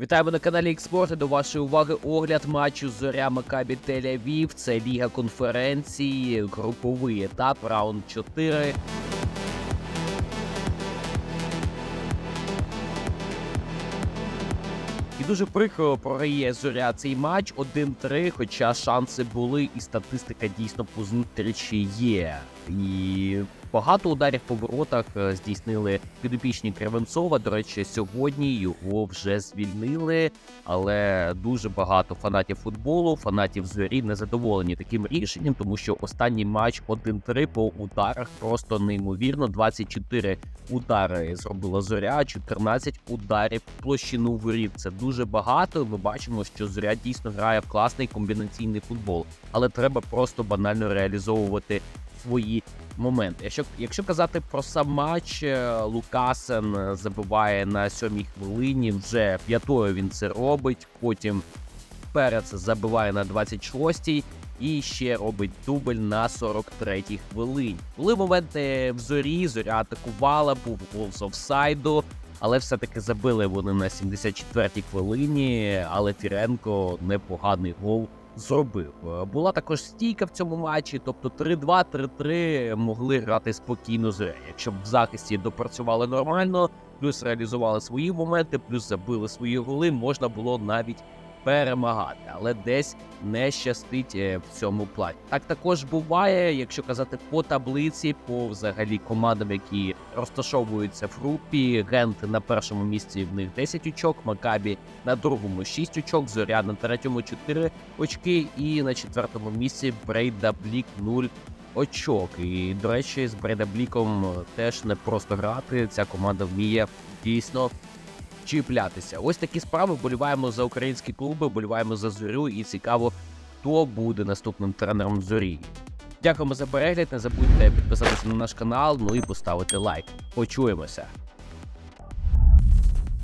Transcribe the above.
Вітаємо на каналі Експорт. До вашої уваги огляд матчу Зоря Макабі Тель-Авів. Це Ліга конференції, груповий етап, раунд 4. І дуже прикро програє зоря цей матч 1-3, хоча шанси були, і статистика дійсно позустрічі є. І багато ударів по воротах е, здійснили підопічні Кривенцова. До речі, сьогодні його вже звільнили, але дуже багато фанатів футболу, фанатів зорі незадоволені таким рішенням, тому що останній матч 1-3 по ударах просто неймовірно. 24 удари зробила зоря, 14 ударів площину воріт. Це дуже багато. Ми бачимо, що зоря дійсно грає в класний комбінаційний футбол, але треба просто банально реалізовувати свої моменти. Якщо, якщо казати про сам матч, е, Лукасен е, забиває на сьомій хвилині. Вже п'ятою він це робить. Потім Перец забиває на 26-й. І ще робить дубль на 43-й хвилині. Були моменти в зорі, зоря атакувала, був гол з офсайду, але все-таки забили вони на 74-й хвилині. Але Фіренко непоганий гол зробив. Е, Була також стійка в цьому матчі, тобто 3-2, 3-3 могли грати спокійно зоря. Якщо б в захисті допрацювали нормально, плюс реалізували свої моменти, плюс забили свої голи, можна було навіть перемагати, але десь не щастить е, в цьому плані. Так також буває, якщо казати по таблиці, по взагалі командам, які розташовуються в групі. Гент на першому місці в них 10 очок, Макабі на другому 6 очок, Зоря на третьому 4 очки, і на четвертому місці Брейда Блік 0 очок. І до речі, з Брейда Бліком теж не просто грати. Ця команда вміє дійсно чіплятися. Ось такі справи. Вболіваємо за українські клуби, вболіваємо за зорю, і цікаво, хто буде наступним тренером зорі. Дякуємо за перегляд. Не забудьте підписатися на наш канал, ну і поставити лайк. Почуємося.